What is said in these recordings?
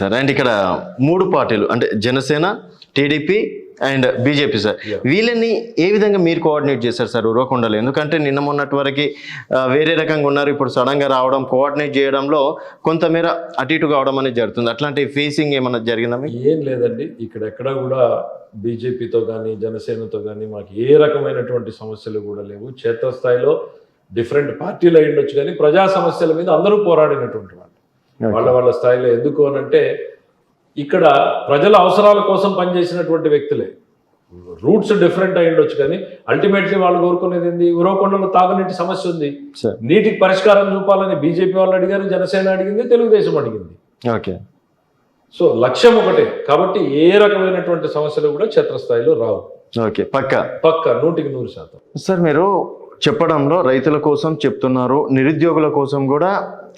Sir. And ఇక్కడ మూడు పార్టీలు అంటే Janasena TDP and BJP sir. వీళ్ళని ఏ విధంగా మీరు కోఆర్డినేట్ చేశారు సార్ ఉరవకొండలో ఎందుకంటే నిన్న మొన్నటి వరకు వేరే రకంగా ఉన్నారు. ఇప్పుడు సడన్గా రావడం కోఆర్డినేట్ చేయడంలో కొంతమేర అటు ఇటు కావడం అనేది జరుగుతుంది. అట్లాంటి ఫేసింగ్ ఏమన్నా జరిగిందా ఏం లేదండి. ఇక్కడ ఎక్కడ కూడా బీజేపీతో కానీ జనసేనతో కానీ మాకు ఏ రకమైనటువంటి సమస్యలు కూడా లేవు. క్షేత్రస్థాయిలో డిఫరెంట్ పార్టీలు అయి ఉండొచ్చు కానీ ప్రజా సమస్యల మీద అందరూ పోరాడినటువంటి వాళ్ళు. వాళ్ళ వాళ్ళ స్థాయిలో ఎందుకు అనంటే ఇక్కడ ప్రజల అవసరాల కోసం పనిచేసినటువంటి వ్యక్తులే. రూట్స్ డిఫరెంట్ అయి ఉండొచ్చు కానీ అల్టిమేట్లీ వాళ్ళు కోరుకునేది ఏంది? ఉరవకొండలో తాగునీటి సమస్య ఉంది. నీటికి పరిష్కారం చూపాలని బీజేపీ వాళ్ళు అడిగారు జనసేన అడిగింది తెలుగుదేశం అడిగింది. ఓకే సో లక్ష్యం ఒకటే. కాబట్టి ఏ రకమైనటువంటి సమస్యలు కూడా క్షేత్రస్థాయిలో రావు. ఓకే పక్క. పక్క నూటికి నూరు శాతం. సార్ మీరు చెప్పడంలో రైతుల కోసం చెప్తున్నారు నిరుద్యోగుల కోసం కూడా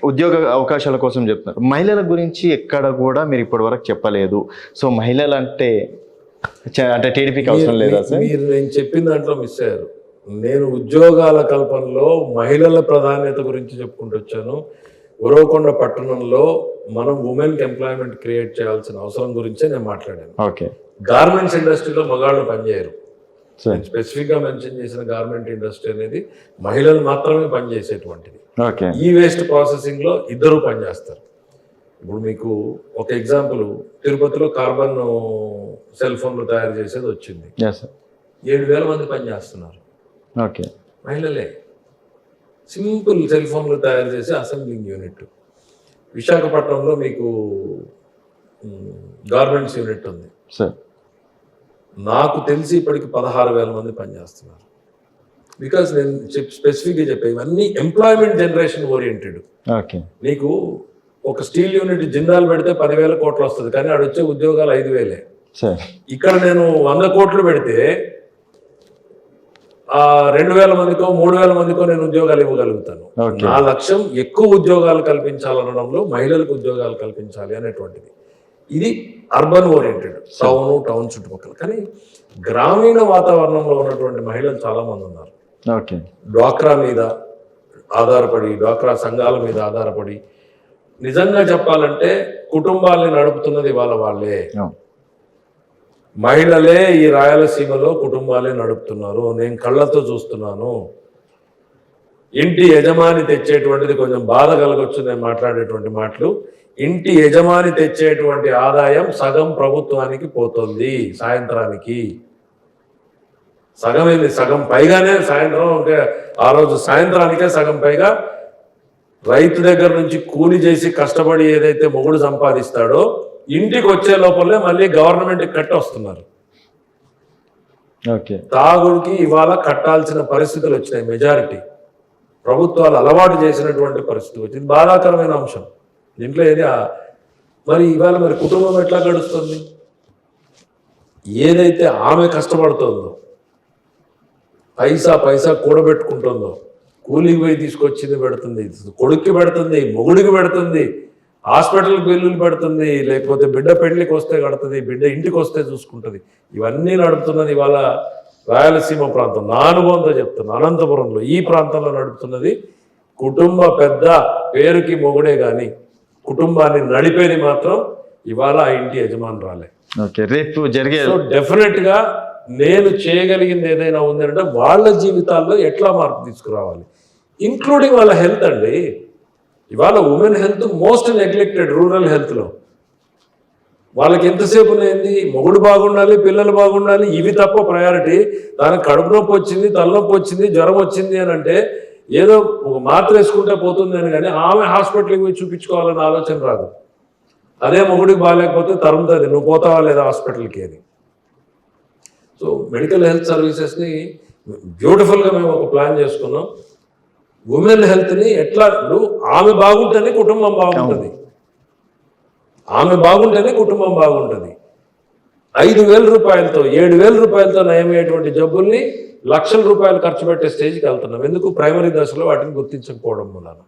ఉద్యోగ అవకాశాల కోసం చెప్తున్నారు. మహిళల గురించి ఎక్కడ కూడా మీరు ఇప్పటివరకు చెప్పలేదు. సో మహిళలు అంటే అంటే టీడీపీకి అవసరం లేదా సార్? మీరు నేను చెప్పిన దాంట్లో మిస్ అయ్యారు. నేను ఉద్యోగాల కల్పనలో మహిళల ప్రాధాన్యత గురించి చెప్పుకుంటూ వచ్చాను. ఉరవకొండ పట్టణంలో మనం ఉమెన్కి ఎంప్లాయ్మెంట్ క్రియేట్ చేయాల్సిన అవసరం గురించే నేను మాట్లాడాను. ఓకే. గార్మెంట్స్ ఇండస్ట్రీలో మగాళ్ళు పనిచేయరు. స్పెసిఫిక్గా మెన్షన్ చేసిన గార్మెంట్ ఇండస్ట్రీ అనేది మహిళలు మాత్రమే పనిచేసేటువంటిది ఈ వేస్ట్ ప్రాసెసింగ్లో ఇద్దరు పనిచేస్తారు ఇప్పుడు మీకు ఒక ఎగ్జాంపుల్ తిరుపతిలో కార్బన్ సెల్ ఫోన్లు తయారు చేసేది వచ్చింది. ఏడు వేల మంది పనిచేస్తున్నారు ఓకే మహిళలే. సింపుల్ సెల్ ఫోన్లు తయారు చేసే అసెంబ్లింగ్ యూనిట్ విశాఖపట్నంలో మీకు గార్మెంట్స్ యూనిట్ ఉంది. సార్ నాకు తెలిసి ఇప్పటికి పదహారు వేల మంది పనిచేస్తున్నారు. బికాస్ నేను చెప్ స్పెసిఫిక్గా చెప్పే ఇవన్నీ ఎంప్లాయ్మెంట్ జనరేషన్ ఓరియంటెడ్ నీకు ఒక స్టీల్ యూనిట్ జిందాల్ పెడితే పదివేల కోట్లు వస్తుంది కానీ ఆడ వచ్చే ఉద్యోగాలు ఐదు వేలే. ఇక్కడ నేను వంద కోట్లు పెడితే ఆ రెండు వేల మందికో మూడు వేల మందికో నేను ఉద్యోగాలు ఇవ్వగలుగుతాను. నా లక్ష్యం ఎక్కువ ఉద్యోగాలు కల్పించాలనడంలో మహిళలకు ఉద్యోగాలు కల్పించాలి అనేటువంటిది. ఇది అర్బన్ ఓరియంటెడ్ టౌన్ టౌన్ చుట్టుపక్కల. కానీ గ్రామీణ వాతావరణంలో ఉన్నటువంటి మహిళలు చాలా మంది ఉన్నారు డ్వాక్రా మీద ఆధారపడి డ్వాక్రా సంఘాల మీద ఆధారపడి నిజంగా చెప్పాలంటే కుటుంబాల్ని నడుపుతున్నది వాళ్ళ. వాళ్ళే. మహిళలే ఈ రాయలసీమలో కుటుంబాలే నడుపుతున్నారు. నేను కళ్ళతో చూస్తున్నాను. ఇంటి యజమాని తెచ్చేటువంటిది కొంచెం బాధ కలగొచ్చు నేను మాట్లాడేటువంటి మాటలు. ఇంటి యజమాని తెచ్చేటువంటి ఆదాయం సగం ప్రభుత్వానికి పోతుంది సాయంత్రానికి. సగం ఏంది? సగం పైగానే సాయంత్రం ఆ రోజు సాయంత్రానికే సగం పైగా రైతు దగ్గర నుంచి కూలి చేసి కష్టపడి ఏదైతే మొగుడు సంపాదిస్తాడో ఇంటికి వచ్చే లోపలే మళ్ళీ గవర్నమెంట్ కట్టి వస్తున్నారు ఓకే. తాగుడికి ఇవాళ కట్టాల్సిన పరిస్థితులు వచ్చినాయి మెజారిటీ. ప్రభుత్వాలు అలవాటు చేసినటువంటి పరిస్థితి వచ్చింది. బాధాకరమైన అంశం. దీంట్లో ఏది మరి ఇవాళ మరి కుటుంబం ఎట్లా గడుస్తుంది? ఏదైతే ఆమె కష్టపడుతుందో పైసా పైసా కూడబెట్టుకుంటుందో కూలికి పోయి తీసుకొచ్చింది పెడుతుంది కొడుక్కి పెడుతుంది మొగుడికి పెడుతుంది హాస్పిటల్కి బిల్లులు పెడుతుంది లేకపోతే బిడ్డ పెళ్ళికి వస్తే కడుతుంది బిడ్డ ఇంటికి వస్తే చూసుకుంటుంది. ఇవన్నీ నడుపుతున్నది ఇవాళ రాయలసీమ ప్రాంతం నా అనుభవంతో చెప్తున్నా. అనంతపురంలో ఈ ప్రాంతంలో నడుపుతున్నది కుటుంబ పెద్ద పేరుకి మొగుడే కానీ కుటుంబాన్ని నడిపేది మాత్రం ఇవాళ ఆ ఇంటి యజమానురాలే. రేపు జరిగే డెఫినెట్గా నేను చేయగలిగింది ఏదైనా ఉందంటే వాళ్ళ జీవితాల్లో ఎట్లా మార్పు తీసుకురావాలి. ఇంక్లూడింగ్ వాళ్ళ హెల్త్ అండి. ఇవాళ women health most neglected rural హెల్త్లో. వాళ్ళకి ఎంతసేపు ఏంది మొగుడు బాగుండాలి పిల్లలు బాగుండాలి ఇవి తప్ప ప్రయారిటీ దానికి కడుపు నొప్పి వచ్చింది తలనొప్పి వచ్చింది జ్వరం వచ్చింది అని అంటే ఏదో ఒక మాత్ర వేసుకుంటే పోతుంది అని కానీ ఆమె హాస్పిటల్కి పోయి చూపించుకోవాలన్న ఆలోచన రాదు. అదే మొగుడికి బాగాలేకపోతే తరుముతుంది. నువ్వు పోతావా లేదా హాస్పిటల్కి అని. సో మెడికల్ హెల్త్ సర్వీసెస్ని బ్యూటిఫుల్గా మేము ఒక ప్లాన్ చేసుకున్నాం. ఉమెన్ హెల్త్ని ఎట్లా ఇప్పుడు ఆమె బాగుంటుంది కుటుంబం బాగుంటుంది. ఆమె బాగుంటేనే కుటుంబం బాగుంటుంది. ఐదు వేల రూపాయలతో ఏడు వేల రూపాయలతో నయమయ్యేటువంటి జబ్బుల్ని లక్షల రూపాయలు ఖర్చు పెట్టే స్టేజ్కి వెళ్తున్నాం. ఎందుకు? ప్రైమరీ దశలో వాటిని గుర్తించకపోవడం వలన